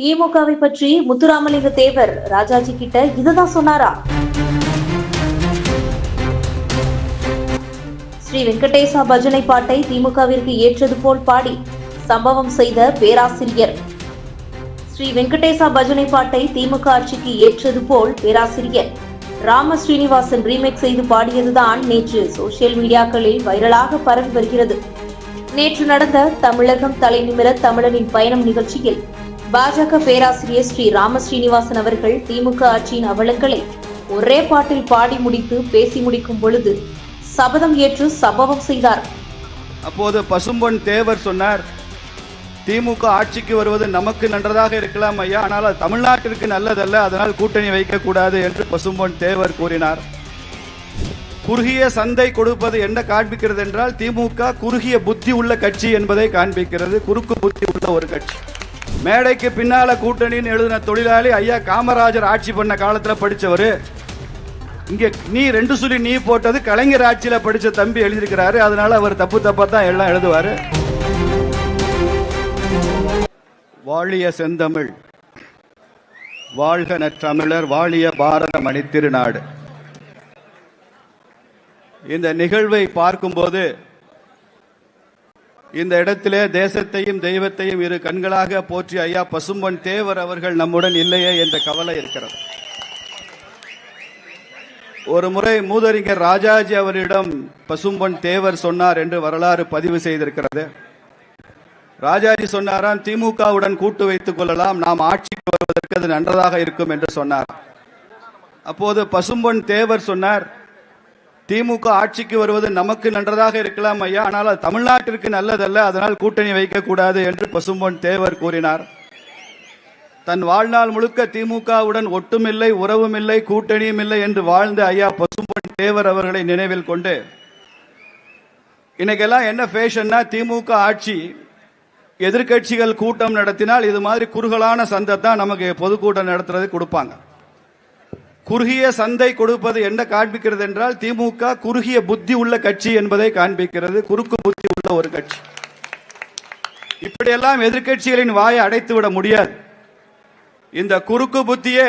திமுகவை பற்றி முத்துராமலிங்க தேவர் ராஜாஜி கிட்ட இதுதான் சொன்னாரா? ஸ்ரீ வெங்கடேசா பஜனை பாட்டை திமுகவிற்கு ஏற்றது போல் பாடி சம்பவம் செய்த பேராசிரியர். ஸ்ரீ வெங்கடேசா பஜனை பாட்டை திமுக ஆட்சிக்கு ஏற்றது போல் பேராசிரியர். ராம ஸ்ரீனிவாசன் ரீமேக் செய்து பாடியதுதான் நேற்று சோசியல் மீடியாக்களில் வைரலாக பரவி வருகிறது. நேற்று நடந்த தமிழகம் தலைநிமிர தமிழனின் பயணம் நிகழ்ச்சியில் பாஜக பேராசிரியர் ஸ்ரீ ராம ஸ்ரீனிவாசன் அவர்கள் திமுக ஆட்சியின் அவலங்களை ஒரே பாட்டில் பாடி முடித்து பேசி முடிக்கும் பொழுது சபதம் ஏற்று சம்பவம் செய்தார். அப்போது பசும்பொன் தேவர் சொன்னார் திமுக ஆட்சிக்கு வருவது நமக்கு நன்றதாக இருக்கலாம் ஐயா ஆனால் அது தமிழ்நாட்டிற்கு நல்லதல்ல அதனால் கூட்டணி வைக்கக்கூடாது என்று பசும்பொன் தேவர் கூறினார். குறுகிய சந்தை கொடுப்பது என்ன காண்பிக்கிறது என்றால் திமுக குறுகிய புத்தி உள்ள கட்சி என்பதை காண்பிக்கிறது குறுக்கு புத்தி உள்ள ஒரு கட்சி. மேடைக்கு பின்னால கூட்டணின்னு எழுதின தொழிலாளி ஐயா காமராஜர் ஆட்சி பண்ண காலத்துல படிச்சவர். இங்க நீ ரெண்டு சொல்லி நீ போட்டது கலைஞர் ஆட்சியில படிச்ச தம்பி எழுதியிருக்கிறாரு. அதனால அவர் தப்பு தப்பா தான் எல்லாம் எழுதுவாரு. வாழிய செந்தமிழ் வாழ்க நற்றமிழர் வாழிய பாரத மணித்திருநாடு இந்த நிகழ்வை பார்க்கும்போது இந்த இடத்திலே தேசத்தையும் தெய்வத்தையும் இரு கண்களாக போற்றி ஐயா பசும்பொன் தேவர் அவர்கள் நம்முடன் இல்லையே என்ற கவலை இருக்கிறது. ஒரு முறை மூதறிஞர் ராஜாஜி அவரிடம் பசும்பொன் தேவர் சொன்னார் என்று வரலாறு பதிவு செய்திருக்கிறது. ராஜாஜி சொன்னாராம் திமுகவுடன் கூட்டு வைத்துக் கொள்ளலாம் நாம் ஆட்சிக்கு வருவதற்கு அது நன்றதாக இருக்கும் என்று சொன்னார். அப்போது பசும்பொன் தேவர் சொன்னார் திமுக ஆட்சிக்கு வருவது நமக்கு நன்றதாக இருக்கலாம் ஐயா. ஆனால் அது தமிழ்நாட்டிற்கு நல்லதல்ல. அதனால் கூட்டணி வைக்கக்கூடாது என்று பசும்பொன் தேவர் கூறினார். தன் வாழ்நாள் முழுக்க திமுகவுடன் ஒட்டுமில்லை உறவுமில்லை கூட்டணியும் இல்லை என்று வாழ்ந்த ஐயா பசும்பொன் தேவர் அவர்களை நினைவில் கொண்டு இன்னைக்கெல்லாம் என்ன ஃபேஷன்னா திமுக ஆட்சி. எதிர்க்கட்சிகள் கூட்டம் நடத்தினால் இது மாதிரி குறுகலான சந்தை தான் நமக்கு பொதுக்கூட்டம் நடத்துறது கொடுப்பாங்க. குறுகிய சந்தை கொடுப்பது என்ன காண்பிக்கிறது என்றால் திமுக குறுகிய புத்தி உள்ள கட்சி என்பதை காண்பிக்கிறது. குறுக்கு புத்தி உள்ள ஒரு கட்சி. இப்படியெல்லாம் எதிர்க்கட்சிகளின் வாயை அடைத்து விட முடியாது. இந்த குறுக்கு புத்தியே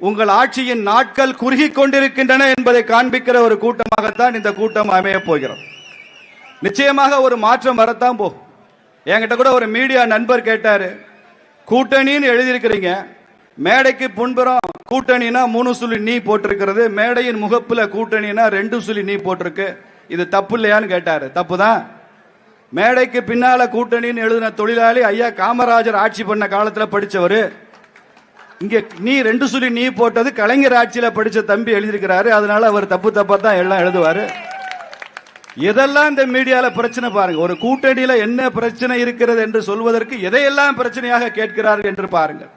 உங்கள் ஆட்சியின் நாட்கள் குறுகி கொண்டிருக்கின்றன என்பதை காண்பிக்கிற ஒரு கூட்டமாகத்தான் இந்த கூட்டம் அமையப் போகிறோம் நிச்சயமாக ஒரு மாற்றம் வரத்தான் போகும். என்கிட்ட கூட ஒரு மீடியா நண்பர் கேட்டாரு கூட்டணின்னு எழுதியிருக்கிறீங்க. மேடைக்கு புண்புறம் கூட்டணினா மூணு சுழி நீ போட்டிருக்கிறது. மேடையின் முகப்புல கூட்டணினா ரெண்டு சுழி நீ போட்டிருக்கு. இது தப்பு இல்லையான்னு கேட்டாரு. தப்பு தான் மேடைக்கு பின்னால கூட்டணின்னு எழுதின தொழிலாளி ஐயா காமராஜர் ஆட்சி பண்ண காலத்துல படிச்சவர். இங்க நீ ரெண்டு சுழி நீ போட்டது கலைஞர் ஆட்சியில படிச்ச தம்பி எழுதியிருக்கிறாரு. அதனால அவர் தப்பு தப்பா தான் எல்லாம் எழுதுவாரு. எதெல்லாம் இந்த மீடியால பிரச்சனை பாருங்க. ஒரு கூட்டணியில என்ன பிரச்சனை இருக்கிறது என்று சொல்வதற்கு எதையெல்லாம் பிரச்சனையாக கேட்கிறார்கள் என்று பாருங்கள்.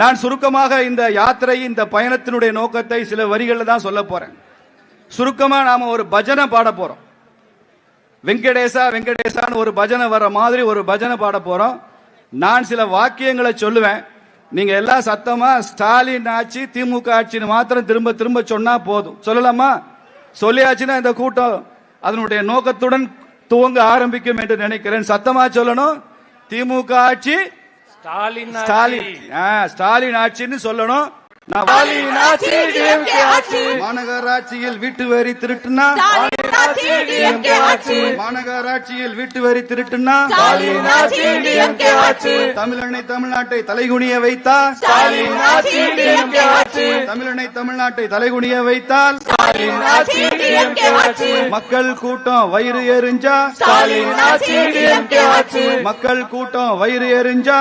நான் சுருக்கமாக இந்த யாத்திரை இந்த பயணத்தினுடைய நோக்கத்தை சில வரிகளில் தான் சொல்ல போறேன். சுருக்கமாக நாம ஒரு பஜனை பாட போறோம். வெங்கடேசா வெங்கடேசான்னு ஒரு பஜனை வர மாதிரி ஒரு பஜனை பாட போறோம். நான் சில வாக்கியங்களை சொல்லுவேன். நீங்க எல்லாம் சத்தமா ஸ்டாலின் ஆட்சி திமுக ஆட்சின்னு மாத்திரம் திரும்ப திரும்ப சொன்னா போதும். சொல்லலாமா? சொல்லியாச்சுன்னா இந்த கூட்டம் அதனுடைய நோக்கத்துடன் துவங்க ஆரம்பிக்கும் என்று நினைக்கிறேன். சத்தமா சொல்லணும். திமுக ஆட்சி ஸ்டாலின் ஸ்டாலின். ஆ, ஸ்டாலின் ஆட்சின்னு சொல்லணும். மாநகராட்சியில் வீட்டு வரி திருட்டுனா மாநகராட்சியில் வீட்டு வரி திருட்டுனா தமிழனை தமிழ்நாட்டை தலைகுனிய வைத்தா தமிழனை தமிழ்நாட்டை தலைகுனிய வைத்தால் மக்கள் கூட்டம் வயிறு எரிஞ்சா மக்கள் கூட்டம் வயிறு எரிஞ்சா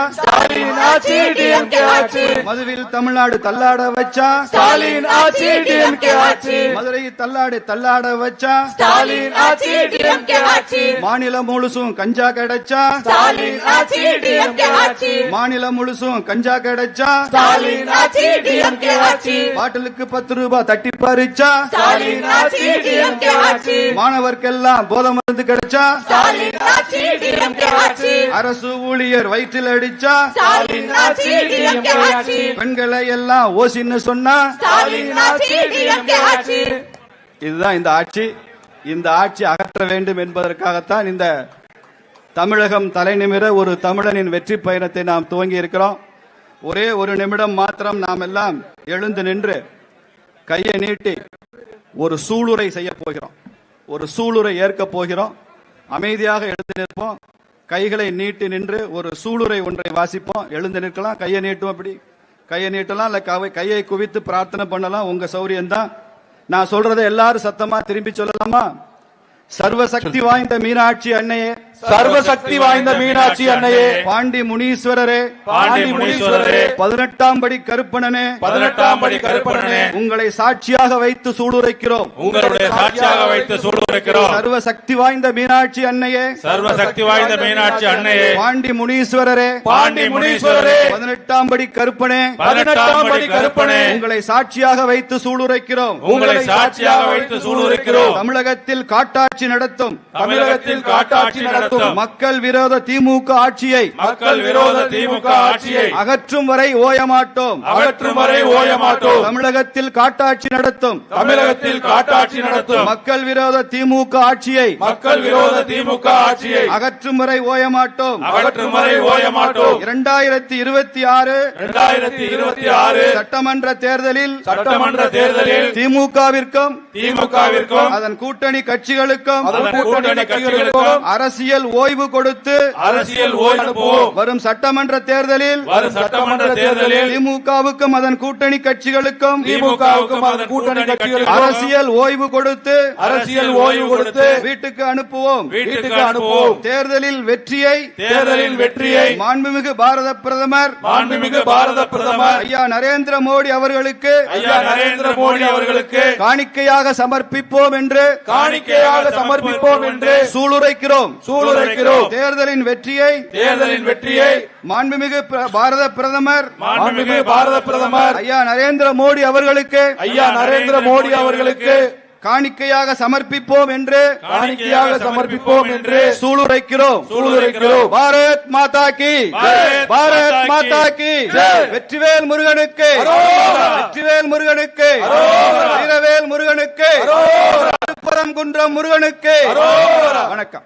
மதுவில் தமிழ்நாடு தள்ளாட வச்சா ஸ்டாலின் ஆட்சி DMK ஆட்சி. மதுரை தள்ளாடு தள்ளாட வச்சா ஸ்டாலின் ஆட்சி ஆட்சி. மாநிலம் முழுசும் கஞ்சா கிடைச்சா ஸ்டாலின் ஆட்சி மாநிலம் முழுசும் கஞ்சா கிடைச்சா ஸ்டாலின் ஆட்சி பாட்டிலுக்கு பத்து ரூபாய் தட்டி பறிச்சா மாணவர்க்கெல்லாம் போதை மருந்து கிடைச்சா. அரசு ஊழியர் வயிற்றில் அடிச்சா. பெண்களை எல்லாம் ஓசின்னு சொன்னா. இதுதான் இந்த ஆட்சி. இந்த ஆட்சி அகற்ற வேண்டும் என்பதற்காகத்தான் இந்த தமிழகம் தலைநிமிர ஒரு தமிழனின் வெற்றி பயணத்தை நாம் துவங்கி இருக்கிறோம். ஒரே ஒரு நிமிடம் மாத்திரம் நாம் எல்லாம் எழுந்து நின்று கையை நீட்டி ஒரு சூளுரை செய்ய போகிறோம். ஒரு சூளுரை ஏற்க போகிறோம். அமைதியாக எழுந்து நிற்போம். கைகளை நீட்டி நின்று ஒரு சூளுரை ஒன்றை வாசிப்போம். எழுந்து நிற்கலாம். கையை நீட்டும் அப்படி கையை நீட்டலாம். இல்ல கவை- கையை குவித்து பிரார்த்தனை பண்ணலாம். உங்க சௌரியம்தான். நான் சொல்றதை எல்லாரும் சத்தமா திரும்பி சொல்லலாமா? சர்வசக்தி வாய்ந்த மீனாட்சி அன்னையே சர்வசக்தி வாய்ந்த மீனாட்சி அன்னையே. பாண்டி முனீஸ்வரரே. பாண்டி முனீஸ்வரரே. பதினெட்டாம் படி கருப்பணனே. பதினெட்டாம் படி கருப்பணனே. உங்களை சாட்சியாக வைத்து சூடுரைக்கிறோம். உங்களுடைய சாட்சியாக வைத்து சூடுரைக்கிறோம். சர்வ சக்தி வாய்ந்த மீனாட்சி அன்னையே. சர்வ சக்தி வாய்ந்த மீனாட்சி அன்னையே. பாண்டி முனீஸ்வரரே. பாண்டி முனீஸ்வரரே. பதினெட்டாம் படி கருப்பனே பதினெட்டாம் படி கருப்பனே உங்களை சாட்சியாக வைத்து சூடுரைக்கிறோம். உங்களை சாட்சியாக வைத்து சூடுரைக்கிறோம். தமிழகத்தில் காட்டாட்சி நடத்தும். தமிழகத்தில் காட்டாட்சி நடத்தும். மக்கள் விரோத திமுக ஆட்சியை மக்கள் விரோத திமுக ஆட்சியை அகற்றும் வரை ஓயமாட்டோம். அகற்றும் வரை ஓய மாட்டோம் தமிழகத்தில் காட்டாட்சி நடத்தும். தமிழகத்தில் காட்டாட்சி நடத்தும். மக்கள் விரோத திமுக ஆட்சியை மக்கள் விரோத திமுக ஆட்சியை அகற்றும் வரை ஓயமாட்டோம். அகற்றும் வரை ஓய மாட்டோம் இரண்டாயிரத்தி இருபத்தி ஆறு இரண்டாயிரத்தி இருபத்தி ஆறு சட்டமன்ற தேர்தலில் சட்டமன்ற தேர்தலில் திமுகவிற்கும் திமுகவிற்கும் அதன் கூட்டணி கட்சிகளுக்கும் அதன் கூட்டணி கட்சிகளுக்கும் அரசியல் ஓய்வு கொடுத்து அரசியல் ஓய்வு வரும் சட்டமன்ற தேர்தலில் வரும் சட்டமன்ற தேர்தலில் திமுகவுக்கும் அதன் கூட்டணி கட்சிகளுக்கும் திமுகவுக்கும் அதன் கூட்டணி கட்சிகளுக்கும் அரசியல் ஓய்வு கொடுத்து அரசியல் ஓய்வு கொடுத்து வீட்டுக்கு அனுப்புவோம். வீட்டுக்கு அனுப்புவோம். தேர்தலில் வெற்றியை தேர்தலில் வெற்றியை மாண்புமிகு பாரத பிரதமர் மாண்புமிகு பாரத பிரதமர் ஐயா நரேந்திர மோடி அவர்களுக்கு ஐயா நரேந்திர மோடி அவர்களுக்கு காணிக்கையாக சமர்ப்பிப்போம் என்று காணிக்கையாக சமர்ப்பிப்போம் என்று சூளுரைக்கிறோம். சூளுரைக்கிறோம் தேர்தலின் வெற்றியை தேர்தலின் வெற்றியை மாண்புமிகு பிர- பாரத பிரதமர் மாண்புமிகு பாரத பிரதமர் ஐயா நரேந்திர மோடி அவர்களுக்கு ஐயா நரேந்திர மோடி அவர்களுக்கு காணிக்கையாக சமர்ப்பிப்போம் என்று காணிக்கையாக சமர்ப்பிப்போம் என்று சூளுரைக்கிறோம். சூளுரைக்கிறோம். பாரத் மாதா கி பாரத் மாதா கி. வெற்றிவேல் முருகனுக்கு வெற்றிவேல் முருகனுக்கு வீரவேல் முருகனுக்கு திருப்பரங்குன்றம் முருகனுக்கு வணக்கம்.